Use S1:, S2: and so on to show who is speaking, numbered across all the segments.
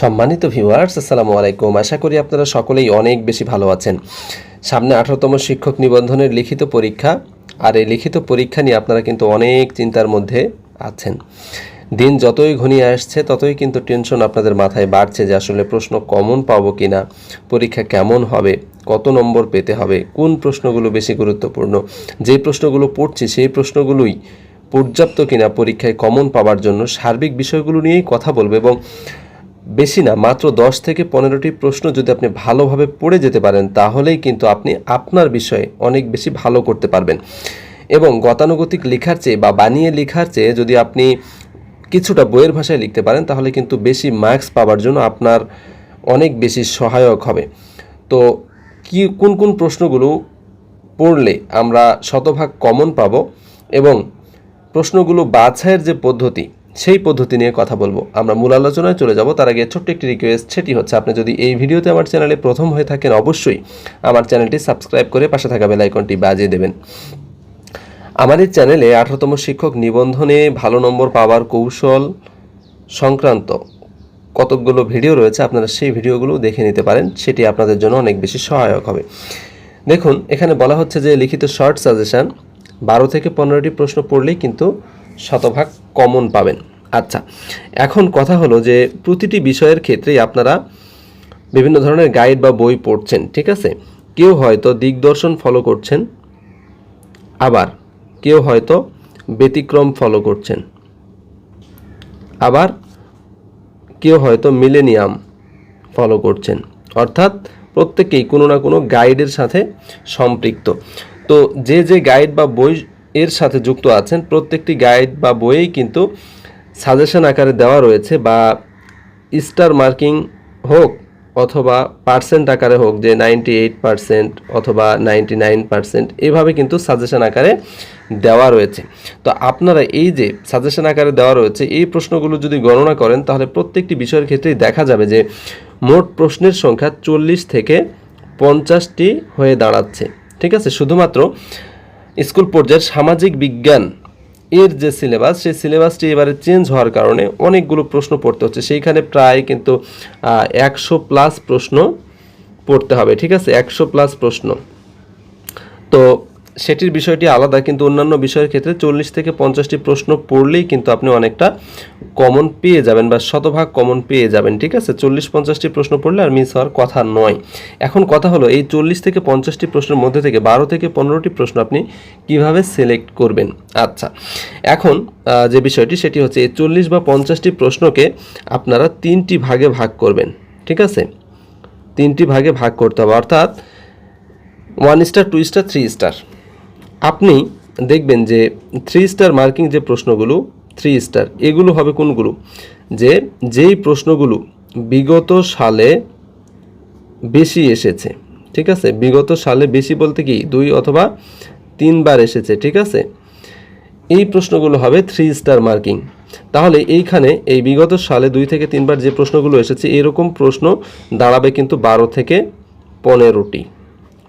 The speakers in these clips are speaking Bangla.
S1: সম্মানিত ভিউয়ার্স আসসালামু আলাইকুম। আশা করি আপনারা সকলেই অনেক বেশি ভালো আছেন। সামনে আঠারোতম শিক্ষক নিবন্ধনের লিখিত পরীক্ষা। আর এই লিখিত পরীক্ষা নিয়ে আপনারা কিন্তু অনেক চিন্তার মধ্যে আছেন। দিন যতই ঘনিয়ে আসছে, ততই কিন্তু টেনশন আপনাদের মাথায় বাড়ছে যে আসলে প্রশ্ন কমন পাবো কি না পরীক্ষা কেমন হবে, কত নম্বর পেতে হবে, কোন প্রশ্নগুলো বেশি গুরুত্বপূর্ণ, যে প্রশ্নগুলো পড়ছি সেই প্রশ্নগুলোই পর্যাপ্ত কিনা পরীক্ষায় কমন পাওয়ার জন্য সার্বিক বিষয়গুলো নিয়েই কথা বলব এবং বেশি না, মাত্র দশ থেকে পনেরোটি প্রশ্ন যদি আপনি ভালোভাবে পড়ে যেতে পারেন, তাহলেই কিন্তু আপনি আপনার বিষয়ে অনেক বেশি ভালো করতে পারবেন। এবং গতানুগতিক লেখার চেয়ে বা বানিয়ে লেখার চেয়ে যদি আপনি কিছুটা বইয়ের ভাষায় লিখতে পারেন, তাহলে কিন্তু বেশি মার্কস পাওয়ার জন্য আপনার অনেক বেশি সহায়ক হবে। তো কি, কোন কোন প্রশ্নগুলো পড়লে আমরা শতভাগ কমন পাবো এবং প্রশ্নগুলো বাছাইয়ের যে পদ্ধতি সেই পদ্ধতি নিয়ে কথা বলব। আমরা মূল আলোচনায় চলে যাব। তার আগে ছোট্ট একটি রিকোয়েস্ট সেটি হচ্ছে, আপনি যদি এই ভিডিওতে আমার চ্যানেলে প্রথম হয়ে থাকেন, অবশ্যই আমার চ্যানেলটি সাবস্ক্রাইব করে পাশে থাকা বেল আইকনটি বাজিয়ে দেবেন। আমাদের চ্যানেলে আঠারোতম শিক্ষক নিবন্ধনে ভালো নম্বর পাওয়ার কৌশল সংক্রান্ত কতকগুলো ভিডিও রয়েছে, আপনারা সেই ভিডিওগুলো দেখে নিতে পারেন। সেটি আপনাদের জন্য অনেক বেশি সহায়ক হবে। দেখুন, এখানে বলা হচ্ছে যে, লিখিত শর্ট সাজেশান বারো থেকে পনেরোটি প্রশ্ন পড়লেই কিন্তু শতভাগ কমন পাবেন। আচ্ছা এখন কথা হলো যে প্রতিটি বিষয়ের ক্ষেত্রেই আপনারা বিভিন্ন ধরনের গাইড বা বই পড়ছেন, ঠিক আছে? কেউ হয়তো দিগদর্শন ফলো করছেন, আবার কেউ হয়তো ব্যতিক্রম ফলো করছেন, আবার কেউ হয়তো মিলেনিয়াম ফলো করছেন। অর্থাৎ প্রত্যেকেই কোনো না কোনো গাইডের সাথে সম্পৃক্ত। তো যে যে গাইড বা বই এর সাথে যুক্ত আছেন, প্রত্যেকটি গাইড বা বইয়েই কিন্তু সাজেশন আকারে দেওয়া রয়েছে বা স্টার মার্কিং হোক অথবা পার্সেন্ট আকারে হোক যে নাইনটি এইট পার্সেন্ট অথবা নাইনটি নাইন পার্সেন্ট এভাবে কিন্তু সাজেশন আকারে দেওয়া রয়েছে। তো আপনারা এই যে সাজেশন আকারে দেওয়া রয়েছে, এই প্রশ্নগুলো যদি গণনা করেন তাহলে প্রত্যেকটি বিষয়ের ক্ষেত্রেই দেখা যাবে যে মোট প্রশ্নের সংখ্যা চল্লিশ থেকে পঞ্চাশটি হয়ে দাঁড়াচ্ছে। ঠিক আছে? শুধুমাত্র স্কুল পর্যায়ের সামাজিক বিজ্ঞান এর যে সিলেবাস সেই সিলেবাসটি এবারে চেঞ্জ হওয়ার কারণে অনেকগুলো প্রশ্ন পড়তে হচ্ছে। সেইখানে প্রায় কিন্তু একশো প্লাস প্রশ্ন পড়তে হবে, ঠিক আছে? একশো প্লাস প্রশ্ন। তো সেটির বিষয়টি আলাদা, কিন্তু অন্যান্য বিষয়ের ক্ষেত্রে চল্লিশ থেকে পঞ্চাশটি প্রশ্ন পড়লেই কিন্তু আপনি অনেকটা কমন পেয়ে যাবেন বা শতভাগ কমন পেয়ে যাবেন, ঠিক আছে? চল্লিশ, পঞ্চাশটি প্রশ্ন পড়লে আর মিস হওয়ার কথা নয়। এখন কথা হলো, এই চল্লিশ থেকে পঞ্চাশটি প্রশ্নের মধ্যে থেকে বারো থেকে পনেরোটি প্রশ্ন আপনি কীভাবে সিলেক্ট করবেন? আচ্ছা এখন যে বিষয়টি, সেটি হচ্ছে এই চল্লিশ বা পঞ্চাশটি প্রশ্নকে আপনারা তিনটি ভাগে ভাগ করবেন, ঠিক আছে? তিনটি ভাগে ভাগ করতে হবে, অর্থাৎ one star two star three star আপনি দেখবেন যে থ্রি স্টার মার্কিং যে প্রশ্নগুলো থ্রি স্টার এগুলো হবে কোনগুলো যে যেই প্রশ্নগুলো বিগত সালে বেশি এসেছে, ঠিক আছে? বিগত সালে বেশি বলতে কি? দুই অথবা তিনবার এসেছে, ঠিক আছে? এই প্রশ্নগুলো হবে থ্রি স্টার মার্কিং তাহলে এইখানে এই বিগত সালে দুই থেকে তিনবার যে প্রশ্নগুলো এসেছে, এরকম প্রশ্ন দাঁড়াবে কিন্তু বারো থেকে পনেরোটি,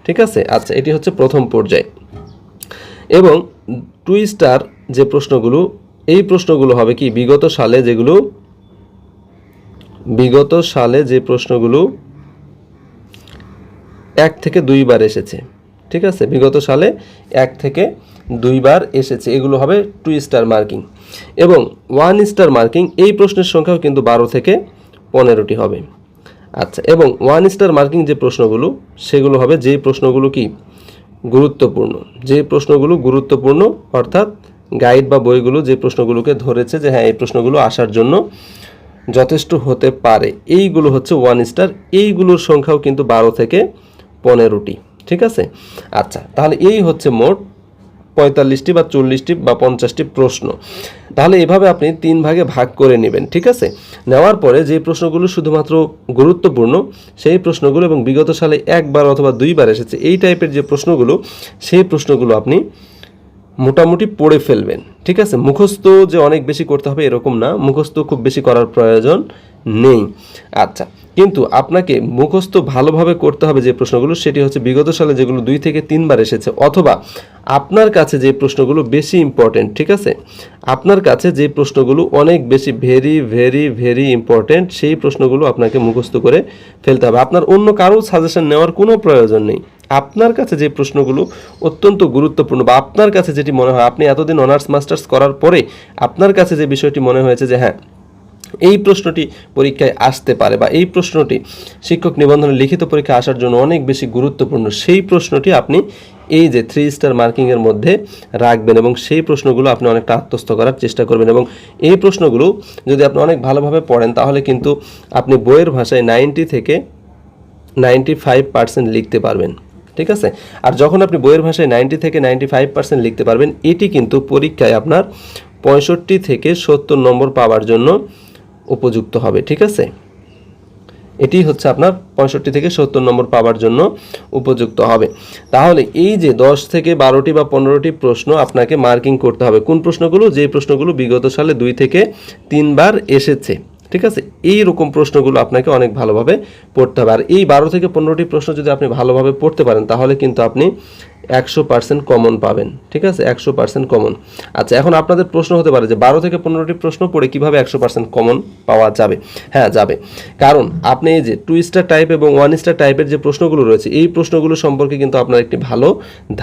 S1: ঠিক আছে? আচ্ছা এটি হচ্ছে প্রথম পর্যায়। এবং টু স্টার যে প্রশ্নগুলো, এই প্রশ্নগুলো হবে কি? বিগত সালে যেগুলো, বিগত সালে যে প্রশ্নগুলো এক থেকে দুইবার এসেছে, ঠিক আছে? বিগত সালে এক থেকে দুইবার এসেছে। এগুলো হবে টু স্টার মার্কিং এবং ওয়ান স্টার মার্কিং, এই প্রশ্নের সংখ্যাও কিন্তু বারো থেকে পনেরোটি হবে। আচ্ছা এবং ওয়ান স্টার মার্কিং যে প্রশ্নগুলো, সেগুলো হবে যে প্রশ্নগুলো কি? গুরুত্বপূর্ণ। যে প্রশ্নগুলো গুরুত্বপূর্ণ, অর্থাৎ গাইড বা বইগুলো যে প্রশ্নগুলোকে ধরেছে যে হ্যাঁ এই প্রশ্নগুলো আসার জন্য যথেষ্ট হতে পারে। এইগুলো হচ্ছে ওয়ান স্টার এইগুলোর সংখ্যাও কিন্তু বারো থেকে পনেরোটি, ঠিক আছে? আচ্ছা তাহলে এই হচ্ছে মোট পঁয়তাল্লিশটি বা চল্লিশটি বা পঞ্চাশটি প্রশ্ন। তাহলে এভাবে আপনি তিন ভাগে ভাগ করে নেবেন, ঠিক আছে? নেওয়ার পরে যে প্রশ্নগুলো শুধুমাত্র গুরুত্বপূর্ণ, সেই প্রশ্নগুলো এবং বিগত সালে একবার অথবা দুইবার এসেছে, এই টাইপের যে প্রশ্নগুলো, সেই প্রশ্নগুলো আপনি মোটামুটি পড়ে ফেলবেন, ঠিক আছে? মুখস্থ যে অনেক বেশি করতে হবে এরকম না, মুখস্থ খুব বেশি করার প্রয়োজন নেই। আচ্ছা কিন্তু আপনাকে মুখস্থ ভালোভাবে করতে হবে যে প্রশ্নগুলো, সেটি হচ্ছে বিগত সালে যেগুলো দুই থেকে তিনবার এসেছে, অথবা আপনার কাছে যে প্রশ্নগুলো বেশি ইম্পর্টেন্ট ঠিক আছে? আপনার কাছে যে প্রশ্নগুলো অনেক বেশি ভেরি ভেরি ভেরি ইম্পর্টেন্ট সেই প্রশ্নগুলো আপনাকে মুখস্থ করে ফেলতে হবে। আপনার অন্য কারও সাজেশন নেওয়ার কোনো প্রয়োজন নেই। আপনার কাছে যে প্রশ্নগুলো অত্যন্ত গুরুত্বপূর্ণ বা আপনার কাছে যেটি মনে হয়, আপনি এতদিন অনার্স মাস্টার্স করার পরে আপনার কাছে যে বিষয়টি মনে হয়েছে যে হ্যাঁ এই প্রশ্নটি পরীক্ষায় আসতে পারে বা এই প্রশ্নটি শিক্ষক নিবন্ধনে লিখিত পরীক্ষা আসার জন্য অনেক বেশি গুরুত্বপূর্ণ। সেই প্রশ্নটি আপনি এই যে থ্রি স্টার মার্কিংয়ের মধ্যে রাখবেন এবং সেই প্রশ্নগুলো আপনি অনেকটা আত্মস্থ করার চেষ্টা করবেন এবং এই প্রশ্নগুলো যদি আপনি অনেক ভালোভাবে পড়েন, তাহলে কিন্তু আপনি বইয়ের ভাষায় নাইনটি থেকে নাইনটি ফাইভ পার্সেন্ট লিখতে পারবেন। ঠিক আছে? আর যখন আপনি বইয়ের ভাষায় নাইনটি থেকে নাইনটি ফাইভ পার্সেন্ট লিখতে পারবেন, এটি কিন্তু পরীক্ষায় আপনার পঁয়ষট্টি থেকে সত্তর নম্বর পাওয়ার জন্য উপযুক্ত হবে, ঠিক আছে? এটি হচ্ছে আপনার পঁয়ষট্টি থেকে সত্তর নম্বর পাওয়ার জন্য উপযুক্ত হবে। তাহলে এই যে দশ থেকে বারোটি বা পনেরোটি প্রশ্ন আপনাকে মার্কিং করতে হবে, কোন প্রশ্নগুলো? যে প্রশ্নগুলো বিগত সালে দুই থেকে তিনবার এসেছে। ঠিক আছে? এই রকম প্রশ্নগুলো আপনাকে অনেক ভালোভাবে পড়তে হবে। আর এই বারো থেকে পনেরোটি প্রশ্ন যদি আপনি ভালোভাবে পড়তে পারেন, তাহলে কিন্তু আপনি একশো পার্সেন্ট কমন পাবেন। ঠিক আছে? একশো পার্সেন্ট কমন আচ্ছা এখন আপনাদের প্রশ্ন হতে পারে যে, বারো থেকে পনেরোটি প্রশ্ন পড়ে কীভাবে একশো পার্সেন্ট কমন পাওয়া যাবে? হ্যাঁ যাবে। কারণ আপনি এই যে টু স্টার টাইপ এবং ওয়ান স্টার টাইপের যে প্রশ্নগুলো রয়েছে, এই প্রশ্নগুলো সম্পর্কে কিন্তু আপনার একটি ভালো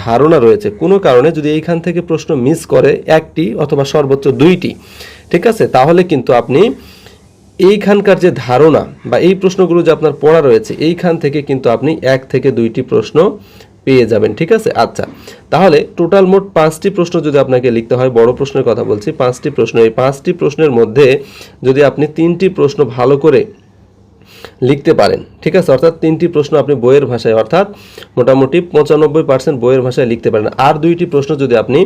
S1: ধারণা রয়েছে। কোনো কারণে যদি এইখান থেকে প্রশ্ন মিস করে একটি অথবা সর্বোচ্চ দুইটি, ঠিক আছে? তাহলে কিন্তু আপনি এইখানকার যে ধারণা বা এই প্রশ্নগুলো যে আপনার পড়া রয়েছে, এইখান থেকে কিন্তু আপনি এক থেকে দুইটি প্রশ্ন পেয়ে যাবেন, ঠিক আছে? আচ্ছা তাহলে টোটাল মোট পাঁচটি প্রশ্ন যদি আপনাকে লিখতে হয়, বড় প্রশ্নের কথা বলছি, পাঁচটি প্রশ্ন, এই পাঁচটি প্রশ্নের মধ্যে যদি আপনি তিনটি প্রশ্ন ভালো করে লিখতে পারেন। ঠিক আছে? অর্থাৎ তিনটি প্রশ্ন আপনি বইয়ের ভাষায়, অর্থাৎ মোটামুটি পঁচানব্বই পার্সেন্ট বইয়ের ভাষায় লিখতে পারেন। আর দুইটি প্রশ্ন যদি আপনি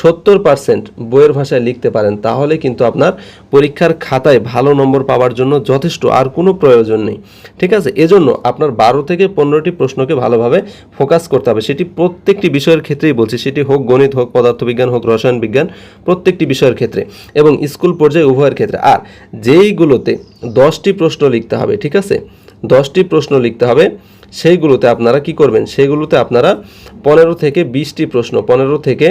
S1: সত্তর পার্সেন্ট বইয়ের ভাষায় লিখতে পারেন, তাহলে কিন্তু আপনার পরীক্ষার খাতায় ভালো নম্বর পাওয়ার জন্য যথেষ্ট, আর কোনো প্রয়োজন নেই। ঠিক আছে? এজন্য আপনার বারো থেকে পনেরোটি প্রশ্নকে ভালোভাবে ফোকাস করতে হবে। সেটি প্রত্যেকটি বিষয়ের ক্ষেত্রেই বলছি, সেটি হোক গণিত হোক, পদার্থবিজ্ঞান হোক, রসায়ন বিজ্ঞান, প্রত্যেকটি বিষয়ের ক্ষেত্রে এবং স্কুল পর্যায়ে উভয়ের ক্ষেত্রে। আর যেইগুলোতে দশটি প্রশ্ন লিখতে হবে, ঠিক আছে? দশটি প্রশ্ন লিখতে হবে। সেইগুলোতে আপনারা কি করবেন? সেগুলোতে আপনারা পনেরো থেকে বিশটি প্রশ্ন, পনেরো থেকে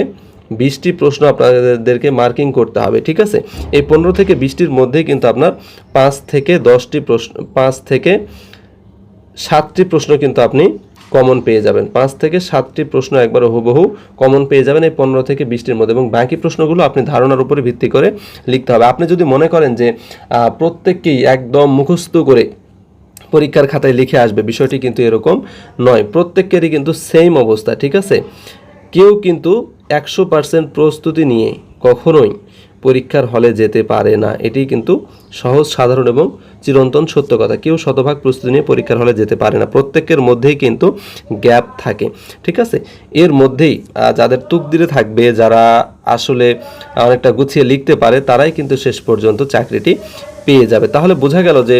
S1: বিশটি প্রশ্ন আপনাদেরকে মার্কিং করতে হবে, ঠিক আছে? এই পনেরো থেকে বিশটির মধ্যেই কিন্তু আপনার পাঁচ থেকে দশটি প্রশ্ন, পাঁচ থেকে সাতটি প্রশ্ন কিন্তু আপনি কমন পেয়ে যাবেন। পাঁচ থেকে সাতটি প্রশ্ন একবার হুবহু কমন পেয়ে যাবেন এই পনেরো থেকে বিশটির মধ্যে এবং বাকি প্রশ্নগুলো আপনি ধারণার উপরে ভিত্তি করে লিখতে হবে। আপনি যদি মনে করেন যে প্রত্যেককেই একদম মুখস্থ করে পরীক্ষার খাতায় লিখে আসবে, বিষয়টি কিন্তু এরকম নয়। প্রত্যেকেরই কিন্তু সেম অবস্থা, ঠিক আছে? কেউ কিন্তু একশো পার্সেন্ট প্রস্তুতি নিয়ে কখনোই পরীক্ষার হলে যেতে পারে না। এটি কিন্তু সহজ, সাধারণ এবং চিরন্তন সত্য কথা। কেউ শতভাগ প্রস্তুতি নিয়ে পরীক্ষার হলে যেতে পারে না। প্রত্যেকের মধ্যেই কিন্তু গ্যাপ থাকে, ঠিক আছে? এর মধ্যেই যাদের তুকদিরে থাকবে, যারা আসলে অনেকটা গুছিয়ে লিখতে পারে, তারাই কিন্তু শেষ পর্যন্ত চাকরিটি পেয়ে যাবে। তাহলে বোঝা গেল যে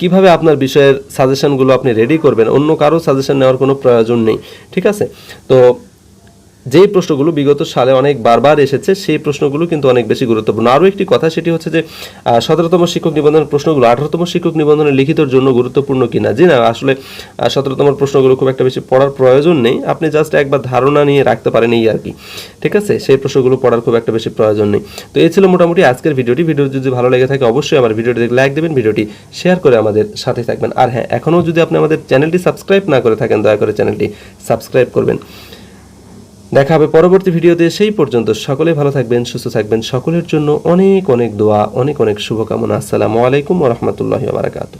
S1: কীভাবে আপনার বিষয়ের সাজেশনগুলো আপনি রেডি করবেন। অন্য কারও সাজেশন নেওয়ার কোনো প্রয়োজন নেই। ঠিক আছে? তো যেই প্রশ্নগুলো বিগত সালে অনেক বারবার এসেছে, সেই প্রশ্নগুলো কিন্তু অনেক বেশি গুরুত্বপূর্ণ। আরও একটি কথা, সেটি হচ্ছে যে সতেরোতম শিক্ষক নিবন্ধনের প্রশ্নগুলো আঠারোতম শিক্ষক নিবন্ধনের লিখিতর জন্য গুরুত্বপূর্ণ কিনা? জি না, আসলে সতেরোতম প্রশ্নগুলো খুব একটা বেশি পড়ার প্রয়োজন নেই। আপনি জাস্ট একবার ধারণা নিয়ে রাখতে পারেন এই আর কি। ঠিক আছে? সেই প্রশ্নগুলো পড়ার খুব একটা বেশি প্রয়োজন নেই। তো এই ছিল মোটামুটি আজকের ভিডিওটি। ভিডিও যদি ভালো লেগে থাকে, অবশ্যই আমার ভিডিওটি লাইক দেবেন, ভিডিওটি শেয়ার করে আমাদের সাথে থাকবেন। আর হ্যাঁ এখনও যদি আপনি আমাদের চ্যানেলটি সাবস্ক্রাইব না করে থাকেন, দয়া করে চ্যানেলটি সাবস্ক্রাইব করবেন। দেখা হবে পরবর্তী ভিডিওতে। সেই পর্যন্ত সকলে ভালো থাকবেন, সুস্থ থাকবেন। সকলের জন্য অনেক অনেক দোয়া, অনেক অনেক শুভকামনা। আসসালামু আলাইকুম রহমতুল্লাহ বারাকাতু